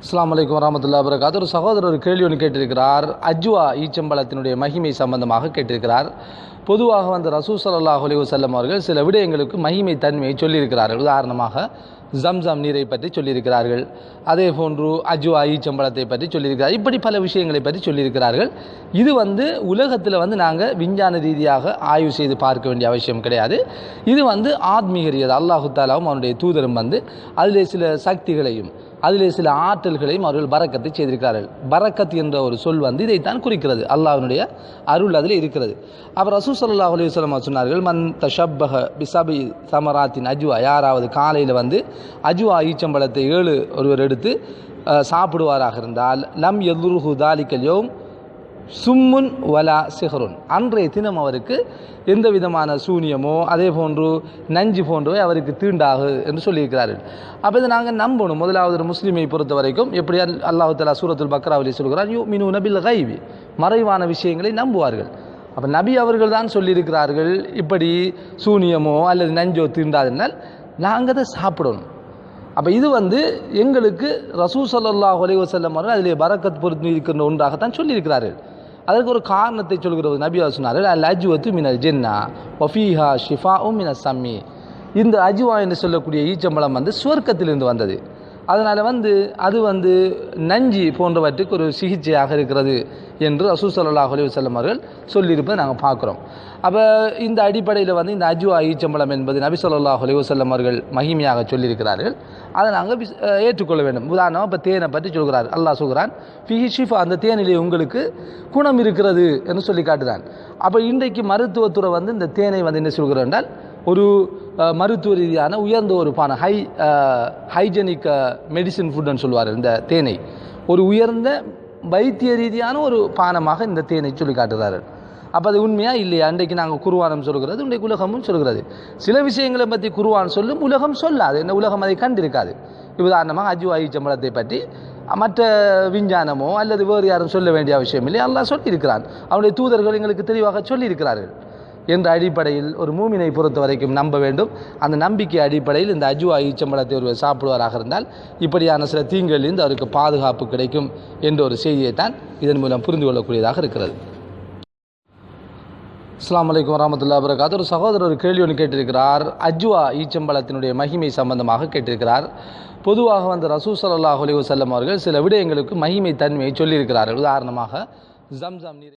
அஸ்லாம் வலைக்கம் வரமத்துல்லா வரகாத்து ஒரு சகோதரர் ஒரு கேள்வி ஒன்று கேட்டிருக்கிறார். அஜ்வா ஈச்சம்பளத்தினுடைய மகிமை சம்பந்தமாக கேட்டிருக்கிறார். பொதுவாக வந்து ரசூ ஸல்லல்லாஹு அலைஹி அவர்கள் சில விடயங்களுக்கு மகிமை தன்மையை சொல்லியிருக்கிறார்கள். உதாரணமாக ஜம்சம் நீரை பற்றி சொல்லியிருக்கிறார்கள். அதே போன்று அஜ்வா ஈச்சம்பளத்தை பற்றி சொல்லியிருக்கிறார். இப்படி பல விஷயங்களை பற்றி சொல்லியிருக்கிறார்கள். இது வந்து உலகத்தில் வந்து நாங்கள் விஞ்ஞான ரீதியாக ஆய்வு செய்து பார்க்க வேண்டிய அவசியம் கிடையாது. இது வந்து ஆத்மீகரியது. அல்லாஹு தாலாவும் அவனுடைய தூதரும் வந்து அதில் சில சக்திகளையும் அதில் சில ஆற்றல்களையும் அவர்கள் பரக்கத்தை செய்திருக்கிறார்கள். பறக்கத் என்ற ஒரு சொல் வந்து இதைத்தான் குறிக்கிறது. அல்லாஹினுடைய அருள் அதில் இருக்கிறது. அப்போ ரசூ சல்லாஹ் அலி வல்லம் சொன்னார்கள் மன் தஷப்பக பிசபி சமராத்தின் அஜுவா. யாராவது காலையில் வந்து அஜுவா ஈச்சம்பழத்தை ஏழு ஒருவர் எடுத்து சாப்பிடுவாராக இருந்தால் லம் எதுருஹு தாலிக்கல் யோம். சும்முன் வலா சிஹருன். அன்றைய தினம் அவருக்கு எந்த விதமான சூனியமோ அதே போன்று நஞ்சு போன்றவை அவருக்கு தீண்டாகு என்று சொல்லியிருக்கிறார்கள். அப்போ இதை நாங்கள் நம்பணும். முதலாவது ஒரு முஸ்லீமை பொறுத்த வரைக்கும் எப்படி அல்லாஹு தலா சூரத்துல் பக்ராவலி சொல்கிறார் யூ மினு நபில் கைவி மறைவான விஷயங்களை நம்புவார்கள். அப்போ நபி அவர்கள் தான் சொல்லியிருக்கிறார்கள் இப்படி சூனியமோ அல்லது நஞ்சோ தீண்டாதனால் நாங்கள் அதை சாப்பிடணும். அப்போ இது வந்து எங்களுக்கு ரசூ சல்லாஹ் அலைஹி வஸல்லம் அவர்கள் அதிலே பரக்கத் பொருத்தி இருக்கின்ற ஒன்றாகத்தான் சொல்லியிருக்கிறார்கள். அதற்கு ஒரு காரணத்தை சொல்கிறது நபியா சொன்னார்கள் அல் அஜுவத்து மினல் ஜென்னா ஷிஃபா ஷிஃபாவும் மின சம்மி. இந்த அஜுவா என்று சொல்லக்கூடிய ஈச்சம்பழம் வந்து சுவர்க்கத்திலிருந்து வந்தது. அதனால் வந்து அது வந்து நஞ்சி போன்றவற்றுக்கு ஒரு சிகிச்சையாக இருக்கிறது என்று ரசூ ஸல்லல்லாஹு அலைஹி அவர்கள் சொல்லியிருப்பதை நாங்கள் பார்க்குறோம். அப்போ இந்த அடிப்படையில் வந்து இந்த அஜுவா ஈச்சம்பளம் என்பது நபி ஸல்லல்லாஹு அலைஹி அவர்கள் மகிமையாக சொல்லியிருக்கிறார்கள். அதை நாங்கள் விஸ்- ஏற்றுக்கொள்ள வேண்டும். உதாரணமாக இப்போ தேனை பற்றி சொல்கிறார். அல்லாஹ் சொல்கிறான் ஃபிஹி ஷிஃபா அந்த தேனிலே உங்களுக்கு குணம் இருக்கிறது என்று சொல்லி காட்டுதான் அப்போ இன்றைக்கு மருத்துவத்துறை வந்து இந்த தேனை வந்து என்ன சொல்கிறோம் என்றால் ஒரு மருத்துவ ரீதியான உயர்ந்த ஒரு பானம் ஹை ஹைஜெனிக் மெடிசின் ஃபுட்னு சொல்லுவார் இந்த தேனை. ஒரு உயர்ந்த வைத்திய ரீதியான ஒரு பானமாக இந்த தேனை சொல்லி காட்டுகிறார்கள் அப்போ அது உண்மையாக இல்லையா? அன்றைக்கு நாங்கள் குருவானம் சொல்கிறது இன்றைக்கு உலகமும் சொல்கிறது சில விஷயங்களை பற்றி குருவான் சொல்லும் உலகம் சொல்லாது. இந்த உலகம் அதை கண்டிருக்காது. உதாரணமாக அஜு சம்பளத்தை பற்றி மற்ற விஞ்ஞானமோ அல்லது வேறு யாரும் சொல்ல வேண்டிய அவசியம் இல்லை. எல்லாம் சொல்லியிருக்கிறான். அவனுடைய தூதர்கள் எங்களுக்கு தெளிவாக சொல்லியிருக்கிறார்கள். என்ற அடிப்படையில் ஒரு மூமினை பொறுத்த வரைக்கும் நம்ப வேண்டும். அந்த நம்பிக்கை அடிப்படையில் இந்த அஜுவா ஈச்சம்பழத்தை ஒருவர் சாப்பிடுவாராக இருந்தால் இப்படியான சில தீங்குகளிலிருந்து அவருக்கு பாதுகாப்பு கிடைக்கும் என்ற ஒரு செய்தியை தான் இதன் மூலம் புரிந்து கொள்ளக்கூடியதாக இருக்கிறது. அஸ்லாம் வலைக்கம் வரமத்துல்லா வரகாத்து ஒரு சகோதரர் ஒரு கேள்வி ஒன்று கேட்டிருக்கிறார். அஜ்வா ஈச்சம்பழத்தினுடைய மகிமை சம்பந்தமாக கேட்டிருக்கிறார். பொதுவாக வந்து ரசூ சல்லாஹ் அலி வஸல்லம் அவர்கள் சில விடயங்களுக்கு மகிமை தன்மையை சொல்லியிருக்கிறார்கள். உதாரணமாக ஜம்சம் நீர்